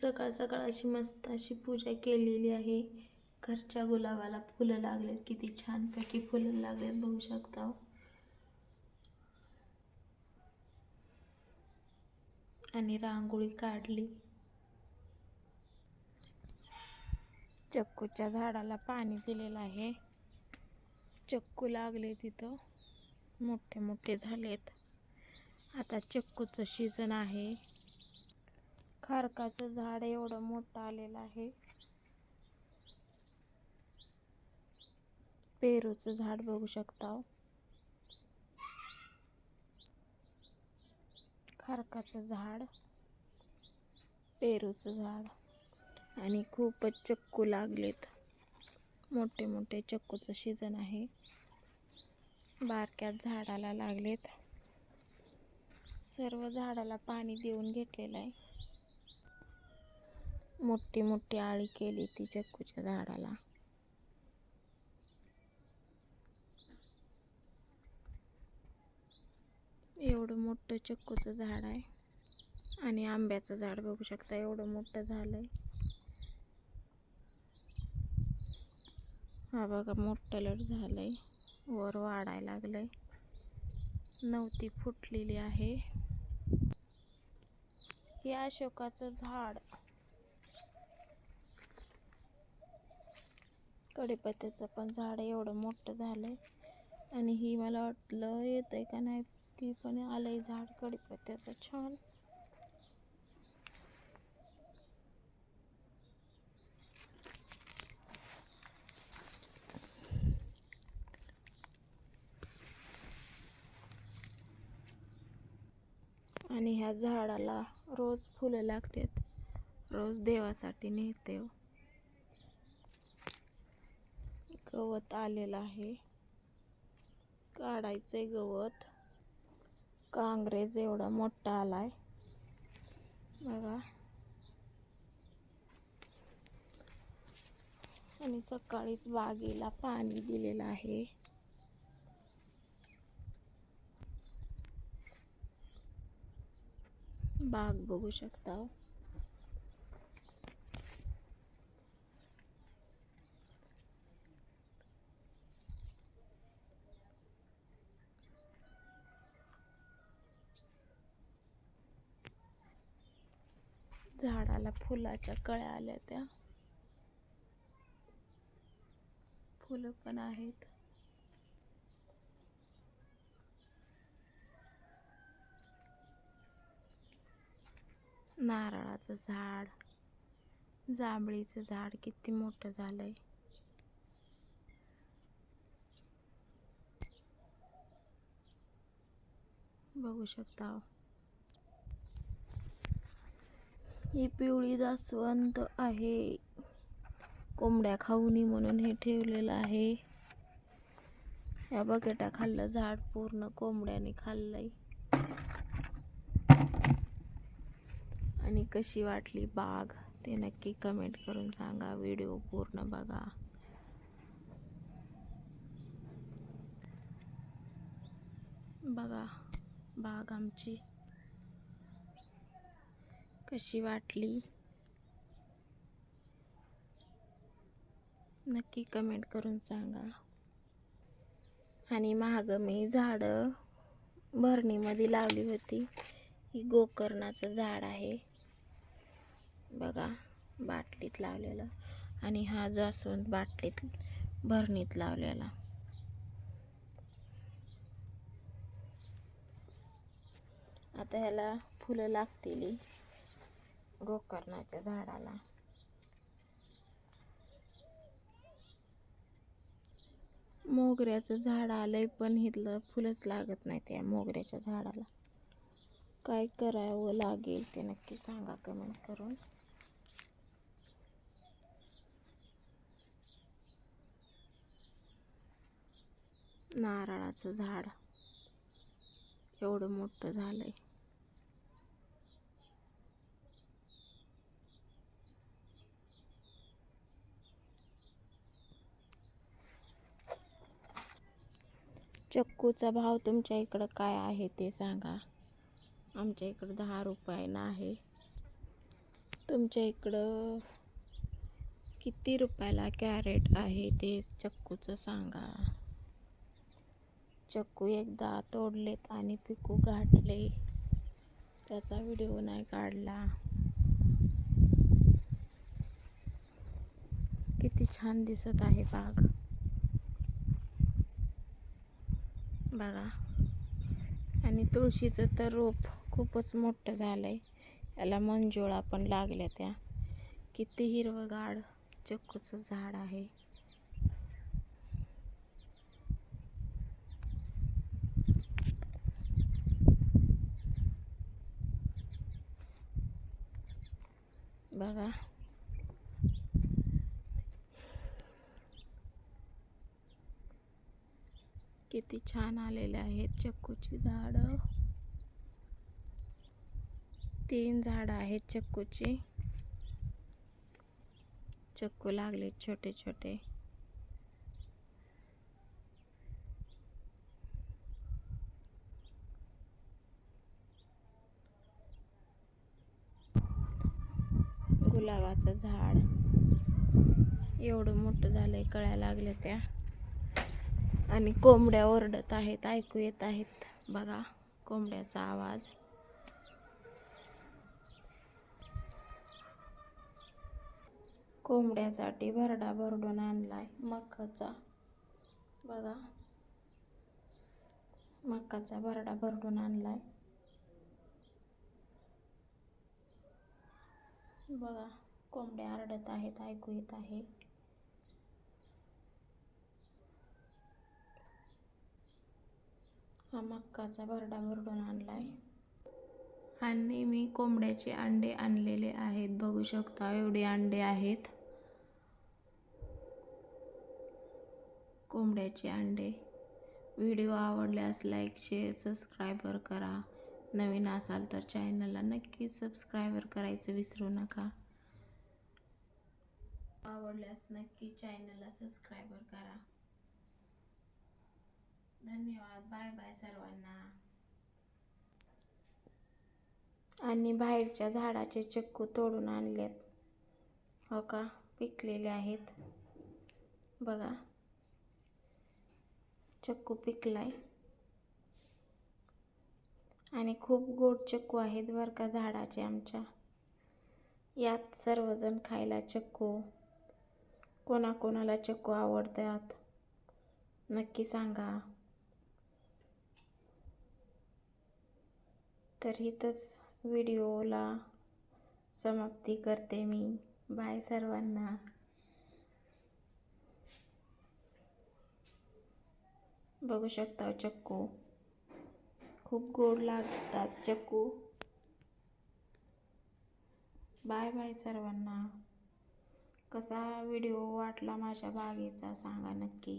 सकाळ सकाळ अशी मस्त अशी पूजा केलेली आहे. घरच्या गुलाबाला फुलं लागलेत. किती छानपैकी फुलं लागलेत बघू शकता. आणि रांगोळी काढली. चक्कूच्या झाडाला पाणी दिलेलं आहे. चक्कू लागले तिथं. मोठे मोठे झालेत. आता चक्कूचं सीझन आहे. खारकाचं झाड एवढं मोठं आलेलं आहे. पेरूचं झाड बघू शकता. खारकाचं झाड पेरूचं झाड आणि खूपच चक्कू लागलेत. मोठे मोठे चक्कूचं सीझन आहे. बारक्यात झाडाला लागलेत. सर्व झाडाला पाणी देऊन घेतलेलं आहे. मोठी मोठी आळी केली ती चक्कूच्या झाडाला. एवढं मोठं चक्कूचं झाड आहे. आणि आंब्याचं झाड बघू शकता एवढं मोठं झालंय. हा बघा मोठं लट झालंय. वर वाढायला लागलंय. नवती फुटलेली आहे. हे अशोकाचं झाड कडीपत्त्याचं पण झाड एवढं मोठं झालंय. आणि ही मला वाटलं येत आहे का नाही की पण आलंय झाड कडीपत्त्याचं छान. आणि ह्या झाडाला रोज फुलं लागतात. रोज देवासाठी नेते हो. गवत आलेलं आहे. काढायचंय गवत. कांग्रेज एवढा मोठा आलाय. बघा. आणि सकाळीच बागेला पाणी दिलेलं आहे. बाग बघू शकता. झाडाला फुलाच्या कळ्या आल्या त्या. फुलं पण आहेत. नारळाचं झाड जांभळीचं झाड किती मोठं झालंय. बघू शकता. ही पिवळी जास्वंद आहे. कोंबड्या खाऊ नये म्हणून हे ठेवलेलं आहे. या बकेटा खाल्लं झाड पूर्ण कोंबड्याने खाल्लंय. आणि कशी वाटली बाग ते नक्की कमेंट करून सांगा. व्हिडिओ पूर्ण बघा. बघा बाग आमची. कशी वाटली? नक्की कमेंट करून सांगा. आणि महाग मी झाडं भरणीमध्ये लावली होती. ही गोकर्णाचं झाड आहे. बघा बाटलीत लावलेलं. आणि हा जास्वंद बाटलीत भरणीत लावलेला. आता ह्याला फुलं लागतील. गोकर्णाच्या झाडाला. मोगऱ्याचं झाड आलंय पण इथलं फुलंच लागत नाही त्या मोगऱ्याच्या झाडाला. काय करावं लागेल ते नक्की सांगा कमेंट करून. नारळाचं झाड. एवढं मोठं झालंय. चक्कूचा भाव तुमच्या इकडं काय आहे ते सांगा. आमच्या इकडं दहा रुपयानं आहे तुमच्या इकडं किती रुपयाला कॅरेट आहे ते चक्कूचं सांगा. चक्कू एकदा तोडलेत आणि पिकू गाठले. त्याचा व्हिडिओ नाही काढला. किती छान दिसत आहे बाग. बघा. आणि तुळशीचं तर रोप खूपच मोठं झालं आहे याला मंजुळा पण लागल्या त्या. किती हिरवगाड चक्कूचं झाड आहे. बघा. किती छान आलेले आहेत. चक्कूची झाडं. तीन झाडं आहेत चक्कूची. चक्कू लागले छोटे छोटे. गुलाबाचं झाड. एवढं मोठं झालंय कळ्या लागल्या त्या. आणि कोंबड्या ओरडत आहेत ऐकू येत आहेत. बघा कोंबड्याचा आवाज. कोंबड्यासाठी भरडा भरडून आणलाय मकाचा. बघा मकाचा भरडा भरडून आणलाय. बघा कोंबड्या आरडत आहेत ऐकू येत आहे. हा मक्काचा भरडा भरडून आणलाय. आणि मी कोंबड्याचे अंडे आणलेले आहेत. बघू शकता एवढे अंडे आहेत. कोंबड्याचे अंडे. व्हिडिओ आवडल्यास लाईक शेअर सबस्क्रायबर करा. नवीन असाल तर चॅनलला नक्की सबस्क्रायबर करायचं विसरू नका. आवडल्यास नक्की चॅनलला सबस्क्रायबर करा. धन्यवाद. बाय बाय सर्वांना. आणि बाहेरच्या झाडाचे चक्कू तोडून आणलेत. हो का? पिकलेले आहेत. बघा. चक्कू पिकलाय. आणि खूप गोड चक्कू आहेत बरं का झाडाचे आमच्या. यात सर्वजण खायला चक्कू कोणाकोणाला चक्कू आवडतात. नक्की सांगा. तर इथंच व्हिडिओला समाप्ती करते मी. बाय सर्वांना. बघू शकता चक्कू. खूप गोड लागतात चक्कू. बाय बाय सर्वांना. कसा व्हिडिओ वाटला माझ्या बागेचा सांगा नक्की.